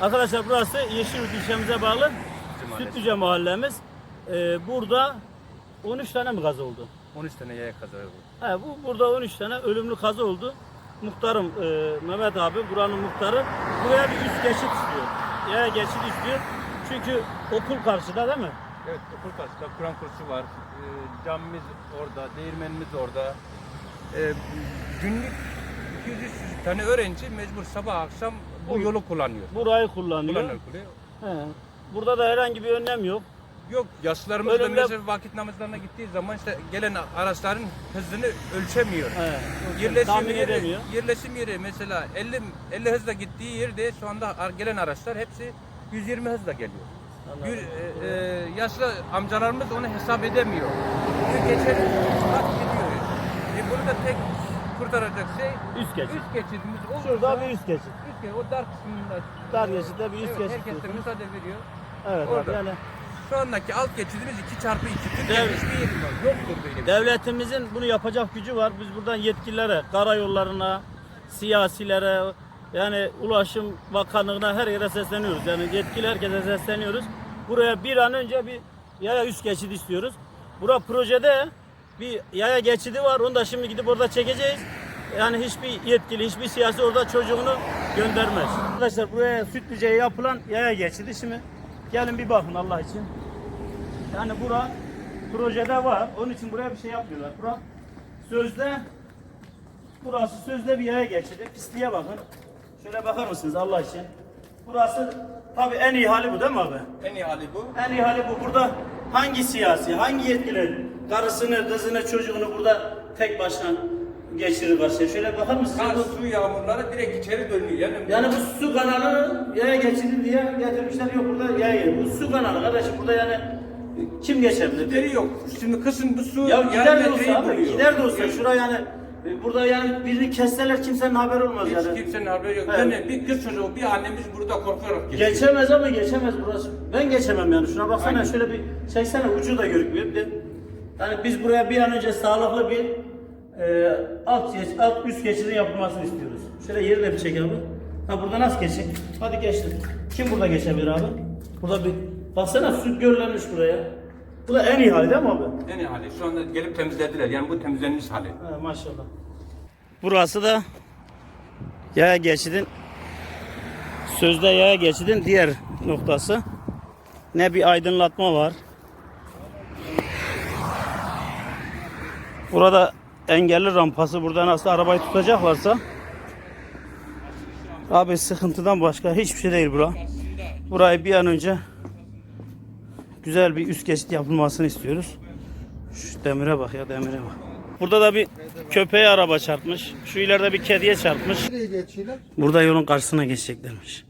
Arkadaşlar burası Yeşilyurt ilçemize bağlı Sütlüce mahallemiz. Ee, burada 13 tane mi gaz oldu? 13 tane yaya kaza oldu. He, bu burada 13 tane ölümlü kaza oldu. Muhtarım e, Mehmet abi buranın muhtarı buraya bir üst geçit istiyor. Yaya geçit istiyor. Çünkü okul karşıda değil mi? Evet okul karşısında Kur'an kursu var. Ee, camimiz orada, değirmenimiz orada. Ee, günlük 200 tane öğrenci mecbur sabah akşam bu yolu kullanıyor. Burayı kullanıyor. Kullanıyor. He. Burada da herhangi bir önlem yok. Yok yaşlılarımız da Ölümle- mesela vakit namazlarına gittiği zaman işte gelen araçların hızını ölçemiyor. He. Yerleşim yeri, edemiyor. yerleşim yeri mesela 50 50 hızla gittiği yerde şu anda gelen araçlar hepsi 120 hızla geliyor. Anladım. Gül- e, e, yaşlı amcalarımız onu hesap edemiyor. Geçer bak gidiyor. E, bunu da tek kurtaracak şey Üst geçit. üst geçidimiz olursa Şurada bir üst geçit. üst geçit, o dar kısmında Dar geçitte bir üst evet, geçit. herkes de müsaade veriyor. Evet abi Orada. yani Şu andaki alt geçidimiz 2 çarpı 2. Evet. Türkiye'de hiçbir. Yoktur böyle bir şey. devletimizin bunu yapacak gücü var. Biz buradan yetkililere, karayollarına, siyasilere, yani Ulaşım Bakanlığı'na her yere sesleniyoruz. Yani yetkili herkese sesleniyoruz. Buraya bir an önce bir yaya üst geçidi istiyoruz. Bura projede bir yaya geçidi var. Onu da şimdi gidip orada çekeceğiz. Yani hiçbir yetkili, hiçbir siyasi orada çocuğunu göndermez. Arkadaşlar buraya Sütlüce'ye yapılan yaya geçidi. Şimdi gelin bir bakın Allah için. Yani bura projede var. Onun için buraya bir şey yapmıyorlar. Bura sözde burası sözde bir yaya geçidi. Pisliğe bakın. Şöyle bakar mısınız Allah için? Burası tabii en iyi hali bu değil mi abi? En iyi hali bu. En iyi hali bu. Burada hangi siyasi, hangi yetkili karısını, kızını, çocuğunu burada tek başına geçirir karşıya? Şöyle bakar mısınız? Kar, Bu- su yağmurları direkt içeri dönüyor. Yani, yani bu su kanalı yaya geçidi diye getirmişler yok burada yaya. Bu su kanalı kardeşim burada yani kim geçebilir? Gideri yok. Şimdi kışın bu su Ya gider de olsa abi, gider de olsa şura yani e, burada yani birini kesseler kimsenin haberi olmaz Hiç yani. kimsenin haberi yok. Evet. Yani bir kız çocuğu, bir annemiz burada korkarak geçiyor. Geçemez ama geçemez burası. Ben geçemem yani. Şuna baksana Aynen. şöyle bir çeksene ucu da görükmüyor. De, yani biz buraya bir an önce sağlıklı bir e, alt, geç, alt üst geçidin yapılmasını istiyoruz. Şöyle yeri de bir çek abi. Ha burada nasıl geçecek? Hadi geçtim. Kim burada geçebilir abi? Burada bir baksana su göllenmiş buraya. Bu da en iyi hali değil mi abi? En iyi hali. Şu anda gelip temizlediler. Yani bu temizlenmiş hali. Ha, maşallah. Burası da yaya geçidin sözde yaya geçidin diğer noktası. Ne bir aydınlatma var. Burada engelli rampası burada nasıl arabayı tutacaklarsa abi sıkıntıdan başka hiçbir şey değil bura. Burayı bir an önce güzel bir üst geçit yapılmasını istiyoruz. Şu demire bak ya demire bak. Burada da bir köpeğe araba çarpmış. Şu ileride bir kediye çarpmış. Burada yolun karşısına geçeceklermiş.